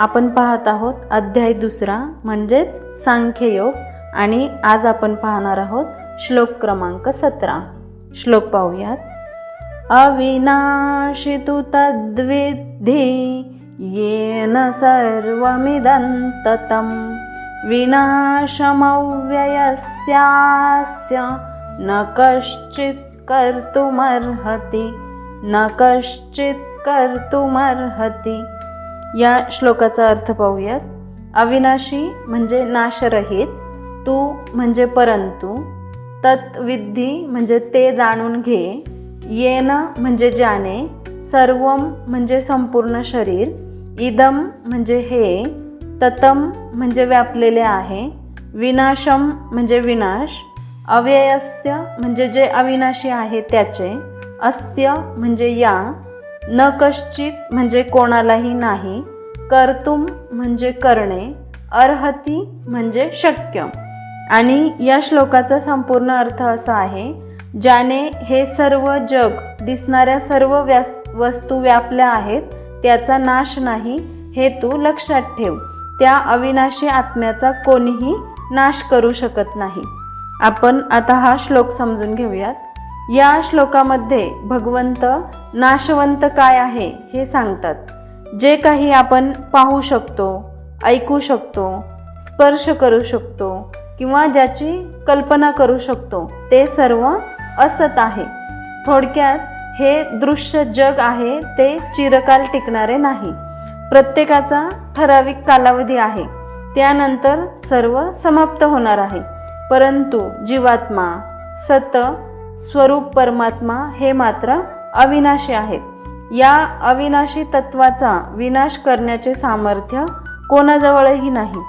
आपण पाहत आहोत अध्याय दुसरा म्हणजेच सांख्ययोग. आणि आज आपण पाहणार आहोत श्लोक क्रमांक सतरा. श्लोक पाहूयात. अविनाशी तू तद्विधी येन सर्वमिदंततम विनाशमव्ययस्यास्य न कश्चित् कर्तुमर्हति न कश्चित् कर्तुमर्हति. या श्लोकाचा अर्थ पाहूयात. अविनाशी म्हणजे नाशरहित तू म्हणजे परंतु तत्विद्धी म्हणजे ते जाणून घे येन म्हणजे जाणे सर्व म्हणजे संपूर्ण शरीर इदम म्हणजे हे ततम म्हणजे व्यापलेले आहे विनाशम म्हणजे विनाश अव्ययस्य म्हणजे जे अविनाशी आहे त्याचे अस्य म्हणजे या न कश्चित म्हणजे कोणालाही नाही कर्तुम म्हणजे करणे अर्हती म्हणजे शक्य. आणि या श्लोकाचा संपूर्ण अर्थ असा आहे ज्याने हे सर्व जग दिसणाऱ्या सर्व व्यास वस्तू व्यापल्या आहेत त्याचा नाश नाही हे तू लक्षात ठेव. त्या अविनाशी आत्म्याचा कोणीही नाश करू शकत नाही. आपण आता हा श्लोक समजून घेऊयात. या श्लोकामध्ये भगवंत नाशवंत काय आहे हे सांगतात. जे काही आपण पाहू शकतो ऐकू शकतो स्पर्श करू शकतो किंवा ज्याची कल्पना करू शकतो ते सर्व असत आहे. थोडक्यात हे दृश्य जग आहे ते चिरकाल टिकणारे नाही. प्रत्येकाचा ठराविक कालावधी आहे. त्यानंतर सर्व समाप्त होणार आहे. परंतु जीवात्मा सत स्वरूप परमात्मा हे मात्र अविनाशी आहेत. या अविनाशी तत्वाचा विनाश करण्याचे सामर्थ्य कोणाजवळही नाही.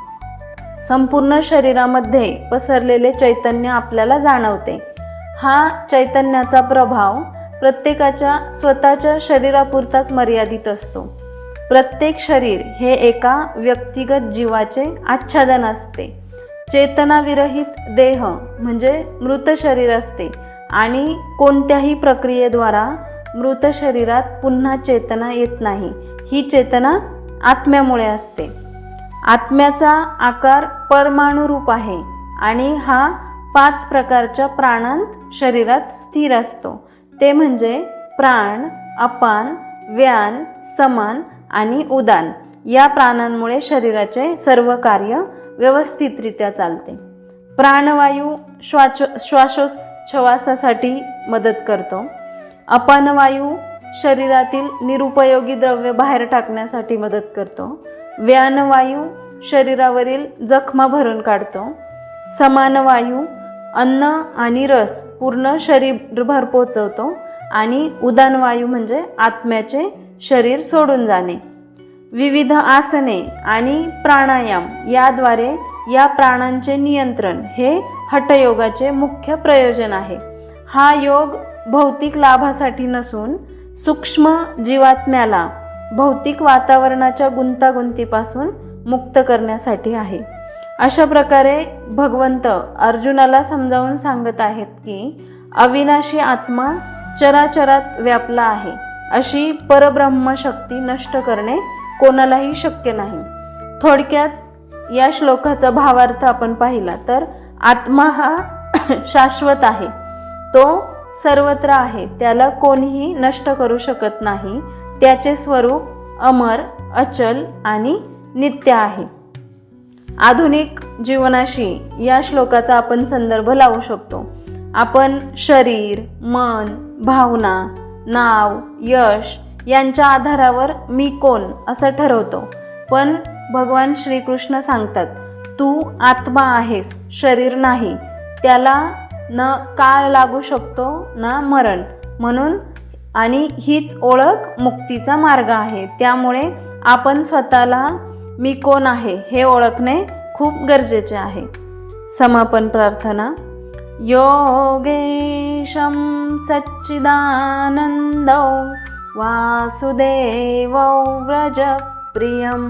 संपूर्ण शरीरामध्ये पसरलेले चैतन्य आपल्याला जाणवते. हा चैतन्याचा प्रभाव प्रत्येकाच्या स्वतःच्या शरीरापुरताच मर्यादित असतो. प्रत्येक शरीर हे एका व्यक्तिगत जीवाचे आच्छादन असते. चेतनाविरहित देह म्हणजे मृत शरीर असते. आणि कोणत्याही प्रक्रियेद्वारा मृत शरीरात पुन्हा चेतना येत नाही. ही चेतना आत्म्यामुळे असते. आत्म्याचा आकार परमाणुरूप आहे आणि हा पाच प्रकारच्या प्राणांत शरीरात स्थिर असतो. ते म्हणजे प्राण अपान व्यान समान आणि उदान. या प्राणांमुळे शरीराचे सर्व कार्य व्यवस्थितरित्या चालते. प्राणवायू श्वास श्वासोच्छवासासाठी मदत करतो. अपानवायू शरीरातील निरुपयोगी द्रव्य बाहेर टाकण्यासाठी मदत करतो. व्यानवायू शरीरावरील जखमा भरून काढतो. समानवायू अन्न आणि रस पूर्ण शरीरभर पोचवतो आणि उदानवायू म्हणजे आत्म्याचे शरीर सोडून जाणे. विविध आसने आणि प्राणायाम याद्वारे या प्राणांचे नियंत्रण हे हठयोगाचे मुख्य प्रयोजन आहे. हा योग भौतिक लाभासाठी नसून सूक्ष्म जीवात्म्याला भौतिक वातावरणाच्या गुंतागुंतीपासून मुक्त करण्यासाठी आहे. अशा प्रकारे भगवंत अर्जुनाला समजावून सांगत आहेत की अविनाशी आत्मा चराचरात व्यापला आहे. अशी परब्रह्म शक्ती नष्ट करणे कोणालाही शक्य नाही. थोडक्यात या श्लोकाचा भावार्थ आपण पाहिला तर आत्मा हा शाश्वत आहे. तो सर्वत्र आहे. त्याला कोणीही नष्ट करू शकत नाही. त्याचे स्वरूप अमर अचल आणि नित्य आहे. आधुनिक जीवनाशी या श्लोकाचा आपण संदर्भ लावू शकतो. आपण शरीर मन भावना नाव यश यांच्या आधारावर मी कोण असं ठरवतो. पण भगवान श्रीकृष्ण सांगतात तू आत्मा आहेस शरीर नाही. त्याला न काळ लागू शकतो ना मरण. म्हणून आणि हीच ओळख मुक्तीचा मार्ग आहे. त्यामुळे आपण स्वतःला मी कोण आहे हे ओळखणे खूप गरजेचे आहे. समापन प्रार्थना. योगेशं सच्चिदानन्दौ वासुदेवौ व्रजप्रियं